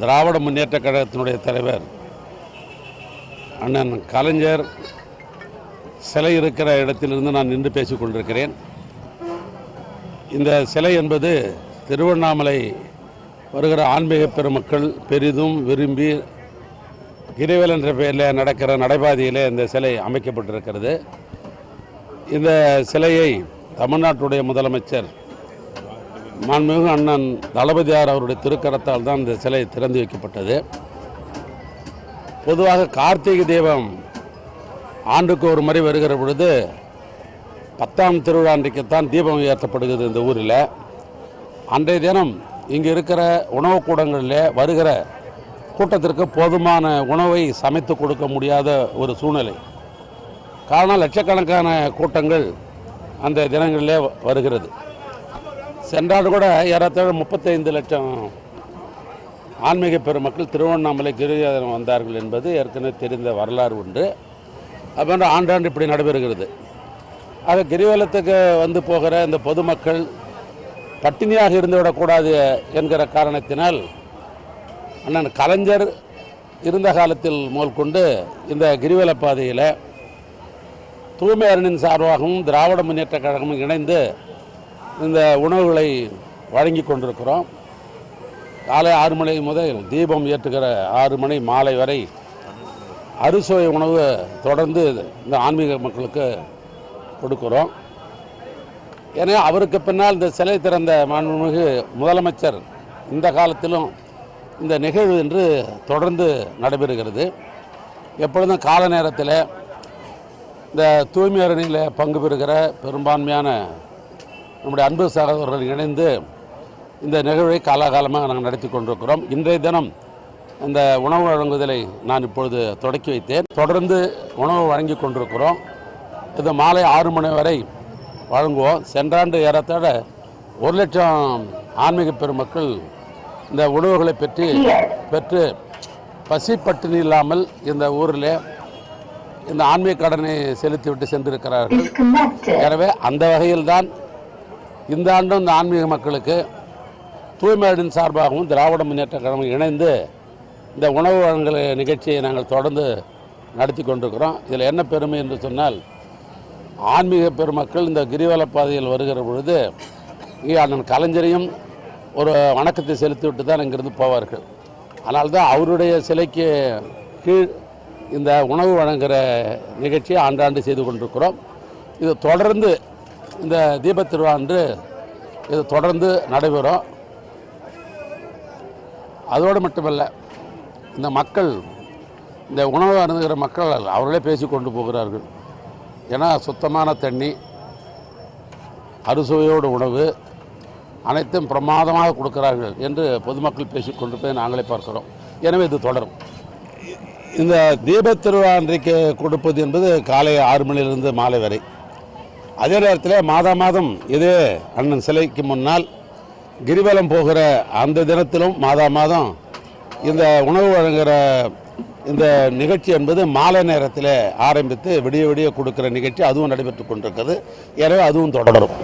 திராவிட முன்னேற்ற கழகத்தினுடைய தலைவர் அண்ணன் கலைஞர் சிலை இருக்கிற இடத்திலிருந்து நான் நின்று பேசிக் கொண்டிருக்கிறேன். இந்த சிலை என்பது திருவண்ணாமலை வருகிற ஆன்மீக பெருமக்கள் பெரிதும் விரும்பி கிரிவல் என்ற பெயரில் நடக்கிற நடைபாதையில் இந்த சிலை அமைக்கப்பட்டிருக்கிறது. இந்த சிலையை தமிழ்நாட்டுடைய முதலமைச்சர் மாண்புமிகு அண்ணன் தளபதியார் அவருடைய திருக்கரத்தால் தான் இந்த சிலை திறந்து வைக்கப்பட்டது. பொதுவாக கார்த்திகை தீபம் ஆண்டுக்கு ஒரு முறை வருகிற பொழுது பத்தாம் திருவிழா அன்றைக்குத்தான் தீபம் ஏற்றப்படுகிறது இந்த ஊரில். அன்றைய தினம் இங்கே இருக்கிற உணவுக் கூடங்களில் வருகிற கூட்டத்திற்கு போதுமான உணவை சமைத்து கொடுக்க முடியாத ஒரு சூழ்நிலை. காரணம் லட்சக்கணக்கான கூட்டங்கள் அந்த தினங்களிலே வருகிறது. சென்றாண்டு கூட ஏறத்தாழ முப்பத்தைந்து லட்சம் ஆன்மீக பெருமக்கள் திருவண்ணாமலை கிரிஜாதனம் வந்தார்கள் என்பது ஏற்கனவே தெரிந்த வரலாறு உண்டு. அப்போ ஆண்டாண்டு இப்படி நடைபெறுகிறது. ஆக கிரிவலத்துக்கு வந்து போகிற இந்த பொதுமக்கள் பட்டினியாக இருந்துவிடக்கூடாது என்கிற காரணத்தினால் அண்ணன் கலைஞர் இருந்த காலத்தில் முதல் கொண்டு இந்த கிரிவல பாதையில் தூய்மை அரணின் சார்பாகவும் திராவிட முன்னேற்ற கழகமும் இணைந்து இந்த உணவுகளை வழங்கி கொண்டிருக்கிறோம். காலை ஆறு மணி முதல் தீபம் ஏற்றுகிற ஆறு மணி மாலை வரை அறுசுவை உணவு தொடர்ந்து இந்த ஆன்மீக மக்களுக்கு கொடுக்குறோம். ஏன்னா அவருக்கு பின்னால் இந்த சிலை திறந்த மாண்புமிகு முதலமைச்சர் இந்த காலத்திலும் இந்த நிகழ்வு என்று தொடர்ந்து நடைபெறுகிறது. எப்பொழுதும் கால நேரத்தில் இந்த தூய்மை அரணியில் பங்கு பெறுகிற பெரும்பான்மையான நம்முடைய அன்பு சகோதரர்கள் இணைந்து இந்த நிகழ்வை காலாகாலமாக நாங்கள் நடத்தி கொண்டிருக்கிறோம். இன்றைய தினம் இந்த உணவு வழங்குதலை நான் இப்பொழுது தொடக்கி வைத்தேன். தொடர்ந்து உணவு வழங்கி கொண்டிருக்கிறோம். இது மாலை ஆறு மணி வரை வழங்குவோம். சென்றாண்டு ஏறத்தாழ ஒரு லட்சம் ஆன்மீக பெருமக்கள் இந்த உணவுகளை பெற்று பெற்று பசி பட்டினி இல்லாமல் இந்த ஊரில் இந்த ஆன்மீக கடனை செலுத்திவிட்டு சென்றிருக்கிறார்கள். எனவே அந்த வகையில்தான் இந்த ஆண்டும் இந்த ஆன்மீக மக்களுக்கு தூய்மையின் சார்பாகவும் திராவிட முன்னேற்ற கழகம் இணைந்து இந்த உணவு வழங்கல் நிகழ்ச்சியை நாங்கள் தொடர்ந்து நடத்தி கொண்டிருக்கிறோம். இதில் என்ன பெருமை என்று சொன்னால் ஆன்மீக பெருமக்கள் இந்த கிரிவல பாதையில் வருகிற பொழுது அண்ணன் கலைஞரையும் ஒரு வணக்கத்தை செலுத்திவிட்டு தான் இங்கிருந்து போவார்கள். அதனால்தான் அவருடைய சிலைக்கு கீழ் இந்த உணவு வழங்குகிற நிகழ்ச்சியை ஆண்டாண்டு செய்து கொண்டிருக்கிறோம். இது தொடர்ந்து இந்த தீபத் திருவிழா அன்று இது தொடர்ந்து நடைபெறும். அதோடு மட்டுமல்ல இந்த மக்கள் இந்த உணவு அருந்துகிற மக்கள் அவர்களே பேசி கொண்டு போகிறார்கள். ஏன்னா சுத்தமான தண்ணி அறுசுவையோடு உணவு அனைத்தும் பிரமாதமாக கொடுக்கிறார்கள் என்று பொதுமக்கள் பேசி கொண்டு போய் நாங்களே பார்க்கிறோம். எனவே இது தொடரும். இந்த தீபத் திருவிழா அன்றைக்கு கொடுப்பது என்பது காலை ஆறு மணியிலிருந்து மாலை வரை. அதே நேரத்தில் மாதா மாதம் இதே அண்ணன் சிலைக்கு முன்னால் கிரிவலம் போகிற அந்த தினத்திலும் மாதா மாதம் இந்த உணவு வழங்குகிற இந்த நிகழ்ச்சி என்பது மாலை நேரத்தில் ஆரம்பித்து விடிய விடிய கொடுக்கிற நிகழ்ச்சி அதுவும் நடைபெற்று கொண்டிருக்கிறது. எனவே அதுவும் தொடரும்.